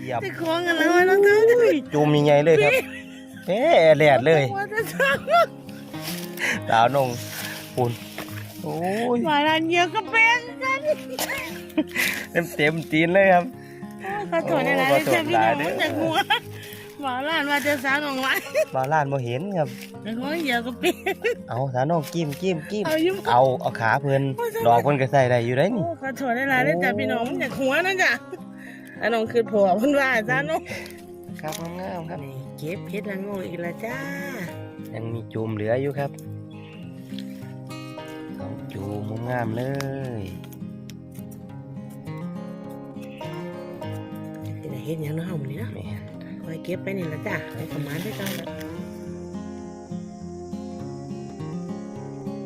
เหยียบจะคล้องกันแล้วแล้วเธอจูมยังไงเลยครับเอ๊ะแหลดเลยว่าจะสั่งสาวนงคุณโอ้ยหมาลันเยอะก็เป็นกันเต็มเต็มตีนเลยครับขอโทษนะนะเจ็บพี่น้องจากหัวหมาลันว่าจะสั่งของมันบาลานบ่เห็นครับแต่คล้องเยอะก็เป็นเอาสาวนงกิ้มกิ้มกิ้มเอายุ่งเอาเอาขาเพิ่นดอกเพิ่นก็ใส่ได้อยู่ได้โอ้นี่ขอโทษนะนะจากพี่น้องจากหัวนะจ๊ะ อันน้องคือผัวเพิ่นว่าจ้าน้องครับงามๆครับนี่เก็บเพชรละโง่อีกแล้วจ้า ยังมีจูมเหลืออยู่ครับสองจูมงามๆเลยจะได้เห็นอย่างน้องนี่นะแม่นคอยเก็บไปนี่ละจ้ะไปประมาณได้จ้าละ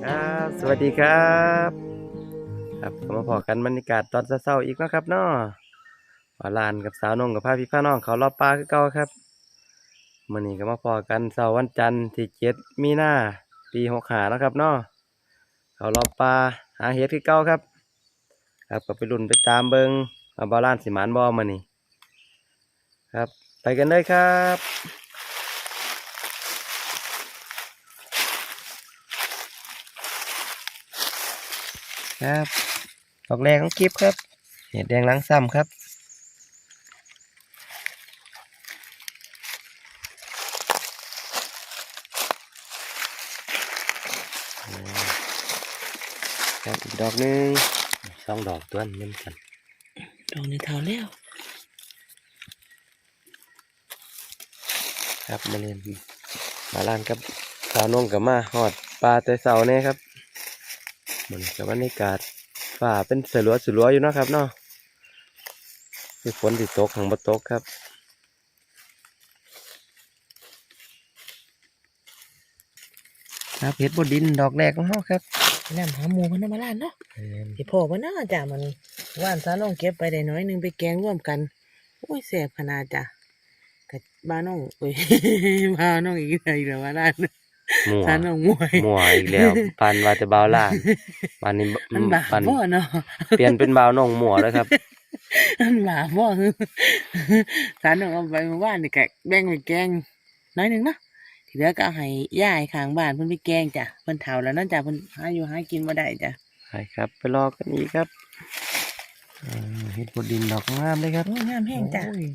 ครับสวัสดีครับ ครับก็มาพอกันบรรยากาศตอนเช้าๆอีกเนาะครับเนาะ ว่าลานกับสาวนงกับพาพี่พาน้องเขารอบปลาคือเก่าครับมื่อนี้ก็มาพอกันเสาร์วันจันทร์ที่เจ็ดมีนาปีหกหาแล้วครับเนาะเขารอบปลาหาเห็ดคือเก่าครับ ครับก็ไปรุ่นไปตามเบิงมาบาลานสิมานบอมานี่ครับ ไปกันเลยครับครับดอกแรกของคลิปครับเห็ดแดงล้างซ้ำครับ ครับอีก ดอกหนึ่งสองดอกตัวนี้นกันดอกในเท้าแล้วครับมาเล่นมาลานกับสาวนงกับมาหอดปลาแต่เสาเนี่ยครับเหมือนกับบรรยากาศฝ่าเป็นสลัวสลัวๆอยู่เนาะครับเนาะคือฝนติดตกของบตกครับครับเห็ดบดดินดอกแรกของเขาครับ น้ำหาหมูมันน้ำมาล้านเนาะที่พ่อมันน่าจ้ะมันว่านซาลงเก็บไปได้น้อยหนึงไปแกงร่วมกันโอ้ยแสบขนาดจ้ะกับบ้านน้องโอ้ยบ้านน้องอีกแล้วอีกแล้วว่าล้านหมัวซาน้องมวยหมัวอีกแล้วปันว่าจะบาวล่างวันนี้มันบาปันบ่เนาะเปลี่ยนเป็นบาวนงหมัวแล้วครับมันบาบ่ซาน้องเอาไปเมื่อวานนี่ก็แบ่งไปแกงน้อยหนึงเนาะ ทีเหลือก็เอาให้ย่ายข้างบ้านเพิ่นไปแกงจ้ะเพิ่นเฒ่าแล้วเนั่นจ้ะเพิ่นหาอยู่หากินบ่ได้จ้ะใช่ครับ ไปรอกันอีกครับอ่าเห็ดบดดินดอกงามเลยครับโอ้ยงามแห้งจ้ะโอ้ย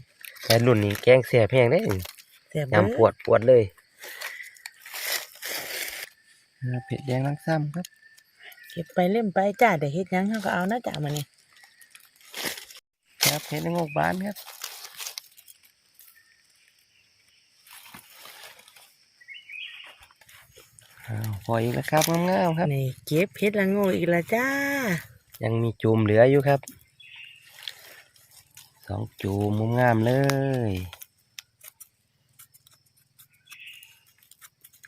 แต่รุ่นนี้แกงเสียแพงได้แซ่บเด้อยำปวดปวดเลยอ่าเผ็ดแดงลังซ้ำครับเก็บไปเล่มไปจ้าเดี๋ยวเฮ็ดหยังเขาก็เอานะจ้ามานี่ครับเห็ดในงอกบานครับอ้าว พออีกแล้วครับงามๆครับนี่เก็บเพชรละโง่อีกแล้วจ้า ยังมีจูมเหลืออยู่ครับสองจูมมุมงามเลย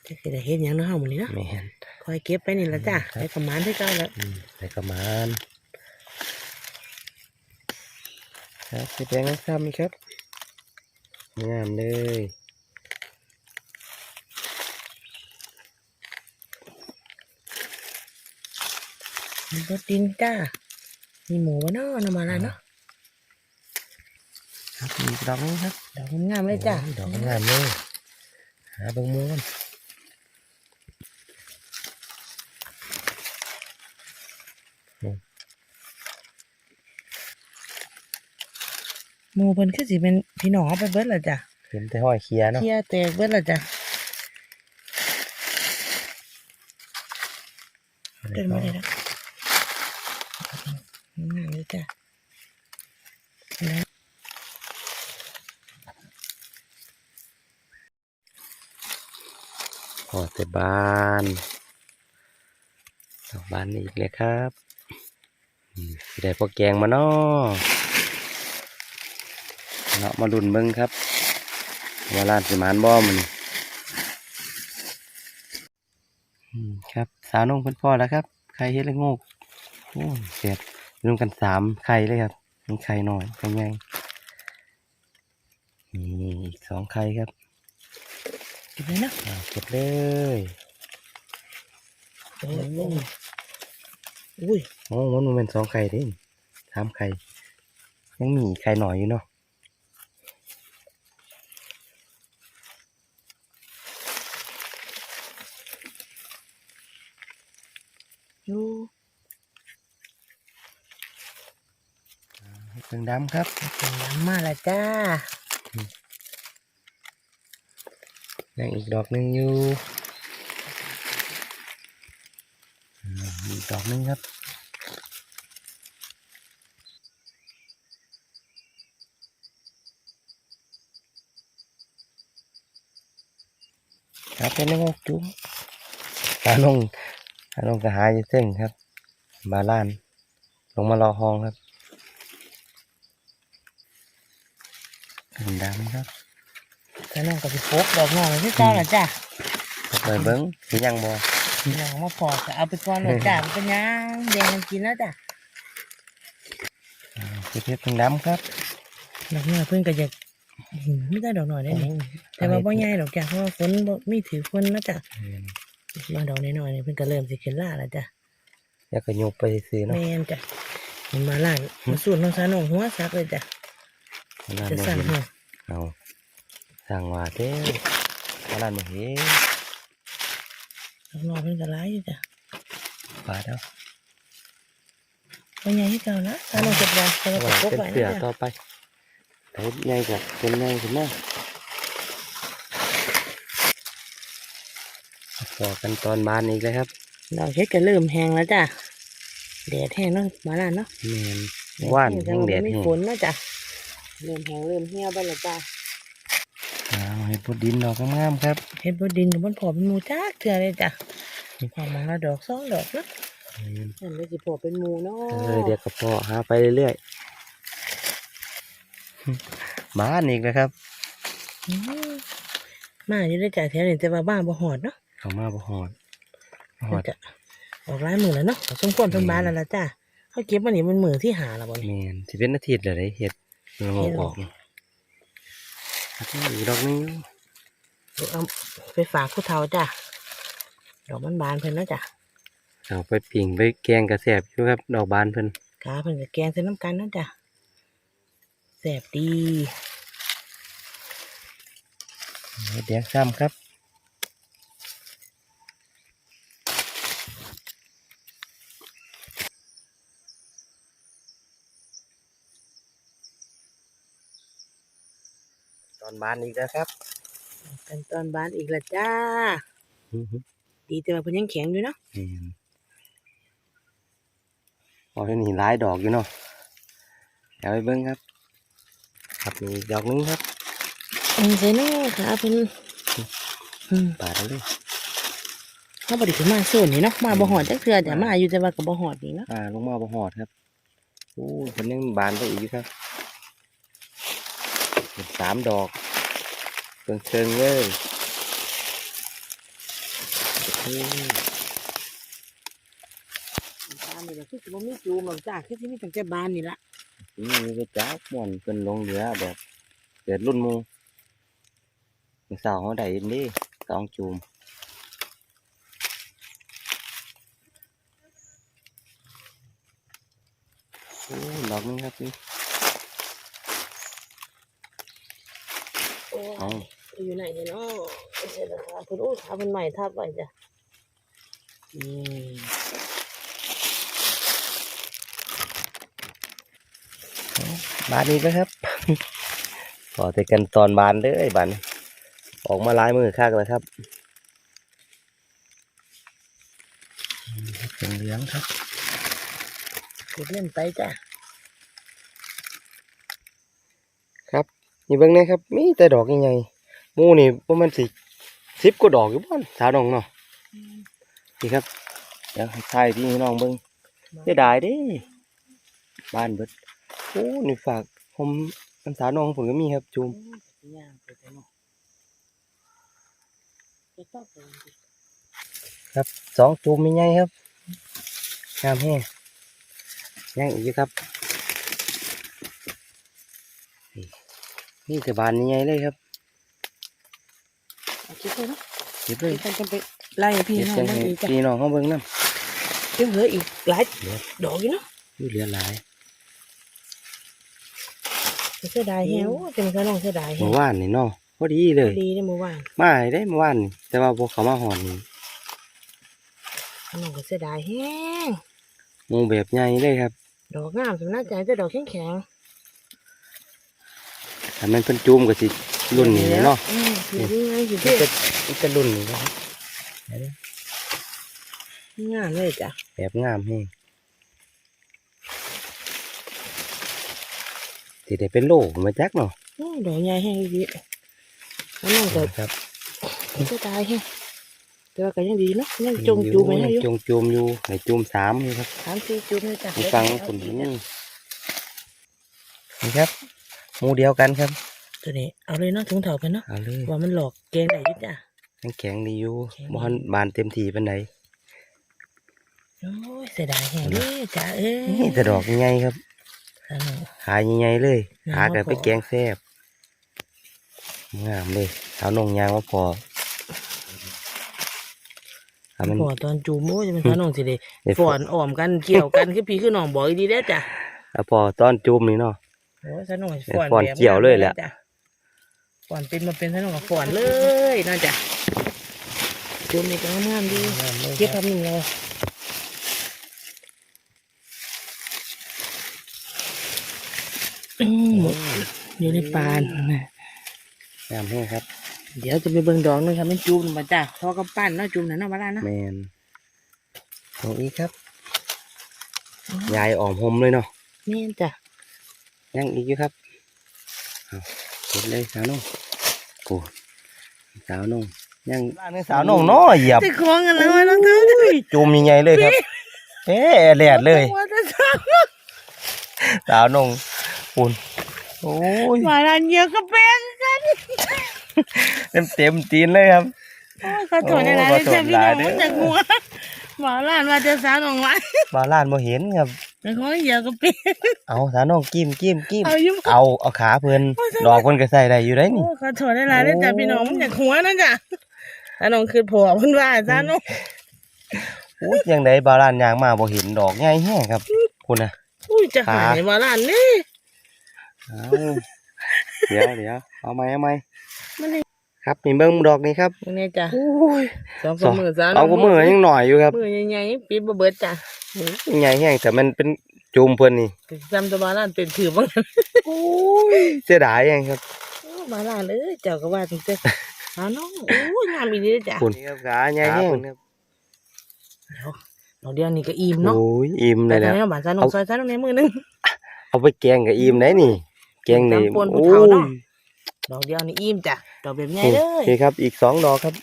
จะสิได้เฮ็ดหยังเนาะเฮามื้อนี้เนาะแม่นคอยเก็บไปนี่ละจ้าครับไปประมาณที่เก่าแล้วอืมใส่กระมานครับสีแดงซ้ำอีกครับ งามเลย รถดินจ้า มีหมูบ่เนาะนำมาแล้วเนาะ ครับมีดอกนี้ครับ ดอกงามๆเลยจ้าโอ้ยดอกงามเลย หาเบงมูกันหมูเพิ่นคือสิเป็นพี่น้องเอาไปเบิดและจ้าเห็นแต่ห้อยเคียเนาะเฮียแตกเบิดและจ้าเดินมาเลยนะ งามเลยจ้าพอแต่บานดอกบานอีกเลยครับสิได้พอแกงมาเนาะเนาะมาดุนเบิ้งครับว่าร้านสิมานบ่มันอืมครับ สาวนงเพิ่นพ่อแล้วครับไข่เฮ็ดละโงก โอ้ยเสียบรวมกันสามไข่เลยครับมีไข่หน่อยไข่ใหญ่นี่อีกสองไข่ครับเก็บเลยเนาะอ่าเก็บเลยโอ้โหอุ้ยโอ้มันมันเป็นสองไข่ดิสามไข่ยังมีไข่หน่อยอยู่เนาะ อยู่ เห็ดเพิ่งดำครับเป็นน้ำมาแล้วจ้ายังอีกดอกหนึ่งอยู่อืมอีกดอกหนึ่งครับครับเป็นน้องจุ๊บตาลงตาลงกระหายอยู่เส้นครับ บาลาน ลงมารอห้องครับถึง ดำครับแล้วน้องก็สิโฟกดอกน้องที่เจ้าแล้วจ้าเปิดเบิ้งหรือยังบอน้องมาพอก็เอาไปก่อนเลยจ้ามันเป็นหยังแดงกันกินแล้วจ้าคือเพชรถึงดำครับดอกน้อยเพิ่นก็อยากอืมไม่ได้ดอกน้อยได้นี่แต่ว่าบ่ใหญ่ดอกจ้าเพราะว่าฝนบ่มีถือฝนนะจ้ามาดอกน้อยๆนี่เพิ่นก็เริ่มสิขึ้นล่าแล้วจ้าอยากกระยุบไปซื้อเนาะแม่นจ้ะมันมาล่างมาสูดน้องสาวน้องหัวซักเลยจ้ะร้านจะบ่สั่งเห็นหัว เอาสั่งว่าเด้อร้านมาเห็นดอกน้อยเพิ่นก็ร้ายอยู่จ้ะปลาแล้วบ่ใหญ่ให้เก่าละสาวน้องเก็บไว้แต่ว่าก็พกเป็นไว้เสือนะต่จ้ะอไปเฮ็ดใหญ่กับเป็นใหญ่ขึ้นมาต่อกันตอนบานอีกเลยครับดอกเฮ็ดก็เริ่มแห้งแล้วจ้ะแดดแห้งเนาะมาล่างเนาะแม่นว่านแห้งแดดไม่แห้งฝนนะจ้ะ เริ่มแห้งเริ่มเหี่ยวไปแล้วจ้ะเอาเฮ็ดพุดดินดอกงามๆครับเฮ็ดบ่ดินกับมันพอเป็นหมูจ้าเถื่อเลยจ้ะพอมองละดอกสองดอกเนาะแม่นนั่นเลยสิพอเป็นหมูเนาะเออเดี๋ยวก็พอหาไปเรื่อยๆบ้านอีกนะครับอืมมาอยู่ได้จ้ะแถวนี้แต่ว่าบ้านบ่ฮอดเนาะเขามาบ่หอดบ่หอมันดจะออกร้ายมือแล้วเนาะสมควรเป็นบ้านแล้วล่ะจ้ะเขาเก็บมันนี่มันมือที่หาแล้วบ่นี่แมนสิเป็นอาทิตย์เลยได้เห็ด มันออกออกนี่อีกดอกหนึงเอาไปฝากผู้เฒ่าจ้ะ ดอกมันบานเพิ่นเนาะจ้ะเอาไปปิ่งไปแกงกระแสบอยู่ครับ ดอกบานเพิ่นกาเพิ่นก็แกงใส่น้ำกันเนาะจ้ะแซ่บดีเห็ดแดงซ้ำครับ บานอีกแล้วครับกันตอนบานอีกและจ้าอื้อหือดีแต่ว่าเพิ่นยังแข็งอยู่เนาะแม่นพอเห็นหินหลายดอกอยู่เนาะเดี๋ยวไปเบิ้งครับ ครับมีอีกดอกหนึงครับอันใส่เนาะค่ะเพิ่นอืมปาดเอาเลยเฮาบ่ได้ขึ้นมาโซนนี่เนาะมาบ่ฮอดจักเทื่อจ้ะมาอยู่แต่ว่าก็บ่ฮอดนี่เนาะอ่าลงมาบ่หอดครับโอ้ยคนยังบานไปอีกอยู่ครับเป็นสามดอก เชิงเชิงๆเลยโอ้ยบานนี่แหละคือสิบ่มีจูมหรอกจ้ะคือสิมีตั้งแต่บานนี่ล่ะนี่ไปจับม่วนเป็นลงเหลือแบบเกิดรุ่นหมูมีสาวเขาได้ยินดิสองจูมโอ้ยดอกนึงครับนี่ โอ้ เอาอยู่ไหนเนี่ยเนาะเสร็จแล้วค่ะเพิ่นโอ้ยทาเพิ่นใหม่ทับไว้จ้ะนี่บานนี้ก็ครับพอแต่กันตอนบานเลยบานนี้ออกมาลายมือคักเลยครับเป็นเหลืองครับเก็บเล่นไปจ้ะครับนี่เบิ่งนะครับ มีแต่ดอกใหญ่ๆห มูนี่ประมาณสิสิบกว่าดอกอยู่บ้านสาวน้องเนาะนี่ครับเดี๋ยวให้ทายพี่น้องเบิ่งเสียดายเด้บ้านเบิดโอ้นี่ฝากผมอันสาวน้องผมก็มีครับจูมย่างไปแต่เนาะจะต้องไปดิครับสองจูมไม่ใหญ่ครับงามแห้งยังอีกอยู่ครับนี่นี่แต่บานใหญ่ๆเลยครับ เอาคิดเลยเนาะเก็บเลยเดี๋ยวฉันจะไปไล่พี่เก็บน้องจังมันให้อีกจ้ะพี่น้องเขาเบิ่งนำเดี๋ยวเหลืออีกหลายเหลือดอกอยู่เนาะอยู่เหลือหลายเสียดายแฮวจะมาน้องเสียดายแฮเมื่วอวานนี่เนาะพอดีเลยดีได้อเมื่อวานมาให้ได้เมื่อวานนี่แต่ว่าพวกเขามาหอนนี่น้องก็เสียดายแห้งหมูแบบใหญ่เลยครับ ดอกงามสำนักใจแต่ดอกแข็งแข็งถ้ามันเพิ่นจูมก็สิ รุ่นนี้แหละเนาะอืมสีนี่ไงสีมันเท่จะมันจะรุ่นนี้นะครับงามเลยจ้ะแบบงามแฮงสิได้เป็นโลมาจักเนาะโอ้ดอกใหญ่แห้งดีแล้วน้องก็ครับเสียดายแห้งแต่ว่าก็ยังดีเนาะยังจงจูไปให้อยู่จงจูมอยู่ในจูมสามนี่ครับสามสี่จูบเลยจ้ะมีฟังคุณนี่นี่ครับหมูเดียวกันครับ ตัวนี้เอาเลยเนาะถุงเถาไปเนาะเอาเลยว่ามันหลอกแกงได้อยุ่จ้ะยังแข็งดีอยู่แข็งดีบ่ทันบานเต็มที่ปานใดโอ้ยเสียดายแห้งเด้อจ้ะเอ้ยนี่แต่ดอกใหญ่ๆครับอันนั้นขายใหญ่ๆเลยงามหากันบ่พอไปแกงแซ่บงามเลยสาวนงยางว่าพอถ้ามันพอตอนจูบโอ้ยจะเป็นพระน้องสิเดได้ฝอนอ้อมกันเกี่ยวกันคือพี่คือน้องบอกอีดีเด้อจ้ะถ้าพอตอนจูมนี่เนาะโอ้ยพระน้องฝอนเกี่ยวเลยแหละจ้ะ ฝอนเป็นมาเป็นพระน้องกับฝอนเลยน่าจ้ะจูบนี่ก็งามๆดีเก็บคำหนึ่งเลยอืมอยู่ในปานนะงามแห้งครับ เดี๋ยวจะไปเบิ่งดอกหนึงครับเป็นจูบมาจ้ะทอกับปั้นเนาะจูบนั่นเนาะมาแล้วเนาะแมนตรงอีกครับ ยายอ่อมหมเลยเนาะนี่นจ้ะยังอีกอยู่ครับเอาเห็นเลยสาวนง กูสาวนงยังสาวนงเนาะเหยียบจะคล้องกันแล้วมาแล้วครับจูมใหญ่ๆเลยครับเอ๊ะแหลดเลยว่าจะสร้างสาวนงปุ่นโอ้ยหมาลานเยอะก็แป้งกันเต็มเต็มๆตีนเลยครับโอ้ยขอโทษนะนะโอ้ขอโทษเจ้าพี่น้องหลายเด้อมันจากหัวหมาลานว่าจะสาวน้องไว้มาล้านบ่เห็นครับ แต่ของเยอะก็แป้งเอาสาวนงกิ้มกิ้มกิ้มเอาอยู่เอาเอาขาเพิ่นดอกเพิ่นก็ใส่ได้อยู่ได้โอ้นี่ขอโทษนะนะเจ้าพี่น้องมันจากหัวนะจ้ะถ้าน้องคือผัวเพิ่นว่าจ้าน้องโอ้ยยังไดบาลานยางมาบ่เห็นดอกใหญ่แฮงครับ คุณน่ะอุ้ยจะหายหมาลานนี่เอาเดี๋ยวเดี๋ยวเอาไหมเอาไหมมันนี่ ครับนี่เบิ่งดอกนี้ครับตรงนี้จ้ะโอ้ยสองฝ่ามือจ้าเอาก็มือยังหน่อยอยู่ครับมือใหญ่ๆปิดบ่เบิดจ้ะใหญ่แห้งแต่มันเป็นจุ่มเพิ่นนี่จำตัวหมาลานเป็นถือบ้างโอ้ยเสียดายแฮงครับโอ้หมาลานเอ้ยเจ้าก็ว่าจังเจ้สาวน้องโอ้ยงามอีดีเด้อจ้ะคุณครับขาใหญ่แห้งครับดอกเดียวนี่ก็อิ่มเนาะโอ้ยอิ่มเลแต่ยตอนแล้วนี้บานซานงซอยซานงในมือหนึงเอาไปแกงกับอิ่มได้นี่ แกงนี่ตำป่นภูโอ้เขายเนาะ ดอกเดียวนี่อิ่มจ้ะดอกแบบใหญ่เลโอยเคครับ อีกสองดอกครับ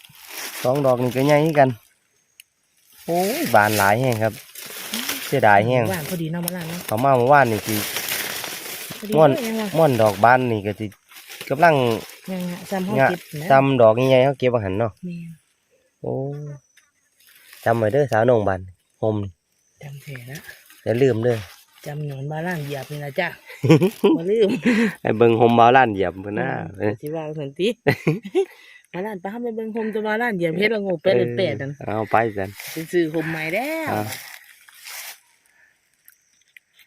สองดอกนี่ก็ใหญ่คือกัน โอ้ยบานหลายแห้งครับ เสียดายแห้งหวานพอดีเนาะมาลานเนาะเขามาเมื่อวานนี่สิพอดีม่วนเลยยังว่าม่อนดอกบานนี่ก็สิกำลังยังอะซ้ำห้องงะเก็บนะซ้ำดอกใหญ่ๆเขาเก็บอาหารเนาะแม่โอ้จำไว้เด้อสาวนงบันโฮมจำแผลนะอย่าลืมเด้อ จำหนอนมาล่านเหยียบนี่นะจ้ะมาลืมไอ้เบิ่งโฮมบาล้านเหยียบเพิ่นนะเอ้ยสิว่าเหมือนติมาล่านป้าไปเบิ่งโฮมตัวมาล่านเหยียบเฮ็ดละโงกเป็ดเลยเป็ดนั่นเอาไปกันสิซื้อโฮมใหม่แล้วเอา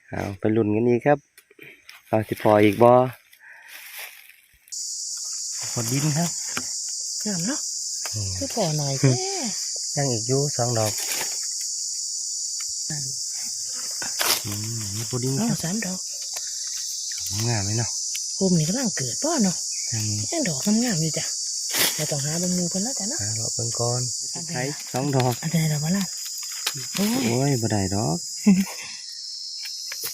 เอาไปลุ้นกันอีกครับเอาสิพออีกบ่ขอดินครับงามเนาะอืมคือพอหน่อยแท้ยังอีกอยู่สองดอก อืมมีปูดินเอ้าครับสามดอกงามไหมเนาะโฮมนี่กำลังเกิดป่ะเนาะยังยังดอกงามๆอยู่จ้ะเราต้องหาเบางมูเพิ่นแล้วจ้ะเนาะหาเลาะเบิ่งก่อนใช้สองดอกอันไหนเรามาล่ะโอ้ยโอ้ยบ่ได้ดอก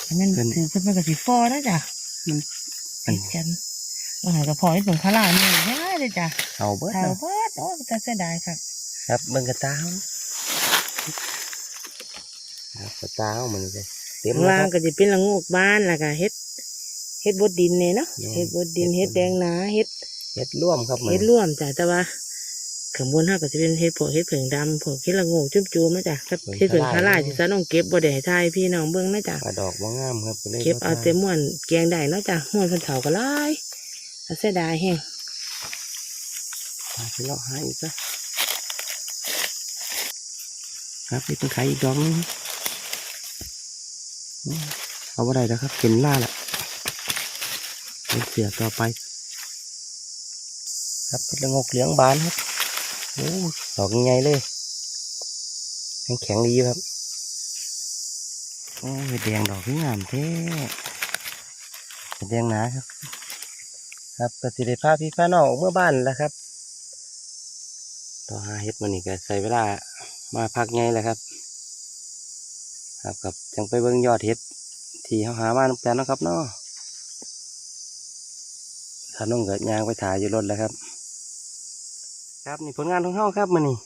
อันนั้นเพิ่นถือเป็นมันกับสีฟอนะจ้ะมันอันติดกันว่าหายกระเพาะให้ถึงข้างล่างนี่ง่ายเลยจ้ะเอาเบิดเท่าเนาะเบิดโอ้ยจะเสียดายค่ะครับเบิ่งกระตาเฮาครับกระตาเฮามันเลย เต็มข้างแล้วล่าคงรับก็จะเป็นละโงกบ้านแล้วก็เฮ็ดเฮ็ดบดดินเนี่ยเนาะแม่นเฮ็ดบดดินเฮ็เฮ็ดดบดแดงหนาเฮ็ดเฮ็ดร่วมครับมันเฮ็ดร่วมจ้ะแต่ว่าข้างบนห้าก็จะเป็นเฮ็ดพวกเฮ็ดเผิงดำพวกเฮ็ดละโงกจุ่มจูมๆนะจ้ะครับเฮ็ดเผิงคาร่าที่ซะน้องเก็บบ่ได้ให้ทายพี่น้องเบิ่งนะจ้ะ ปลาดอกบ่งามครับลยเก็บเอาถ่ยแต่ม่วนแกงได้เนาะจ้ะม่วนเพิ่นเฒ่าก็หลายแต่เสียดายแฮงพาไปเลาะหาอีกซะครับนี่เป็นไข่อีกดอกหนึงอืม เอาไ่ได้แล้วครับเข็นล่าละเป็นเสือต่อไป ครับเป็นละงกเหลืองบานครับโอ้ดอกใหญ่เลยแข็งแข็งดีครับโอ้แดงดอกงามแท้เดแดงหนาครับ ครับกสิได้พาพพี่พานองออกเมื่อบ้านแล้วครับต่อหาเห็ดมันนี่ก็ใส่เวลามาพักไงแหละครับ ครับครับจังไปเบิ่งยอดเห็ดที่เขาหามานำกันเนาะครับเนาะถ้าน้องเกิดยางไปถ่ายอยู่รถแล้วครับ ครับนี่ผลงานของเขาครับมันนี่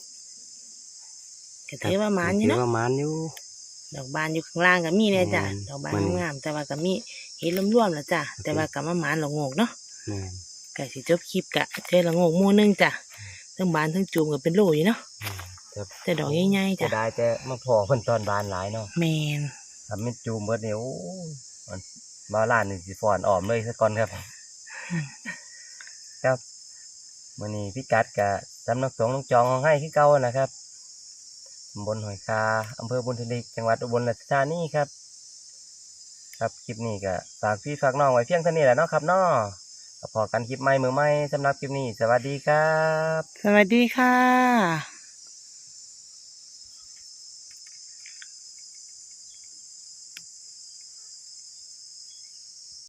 ก็ถือว่าหมานอยู่ถืเนาะว่าหมานอยู่ ดอกบานอยู่ข้างล่างก็มีเลยจ้ะแม่นดอกบานมันงามๆแต่ว่าก็มีเห็ดรวมๆแล้วจ้ะแต่ว่าก็มาหมานหลงโงกเนาะแม่นก็สิจบคลิปกะเจอหลงโงกหมู่หนึงจ้ะทั้งบานทั้งจูมก็เป็นโลอยู่เนาะครับ แต่ดอกใหญ่ๆจะจ้ะได้แต่มาพอเพิ่นตอนบานหลายเนาะแมนทำเป็นจูมเบิดเนี่ยโอ้ยมันบาลานนี่สิฟอนออมเลยสักก่อนครับ ครับมื้อนี้พี่กัดกับสำนักสงฆ์น้องจองของให้คือเก่านะครับตำบลหอยคาอำเภอบุญทลิกจังหวัดอุบลราชธานีครับ ครับคลิปนี้ก็ฝากพี่ฝากน้องไว้เพียงเท่านี้แหละเนาะครับเนาะก็พอกันคลิปใหม่มือใหม่สำหรับคลิปนี้ สวัสดีครับ สวัสดีค่ะ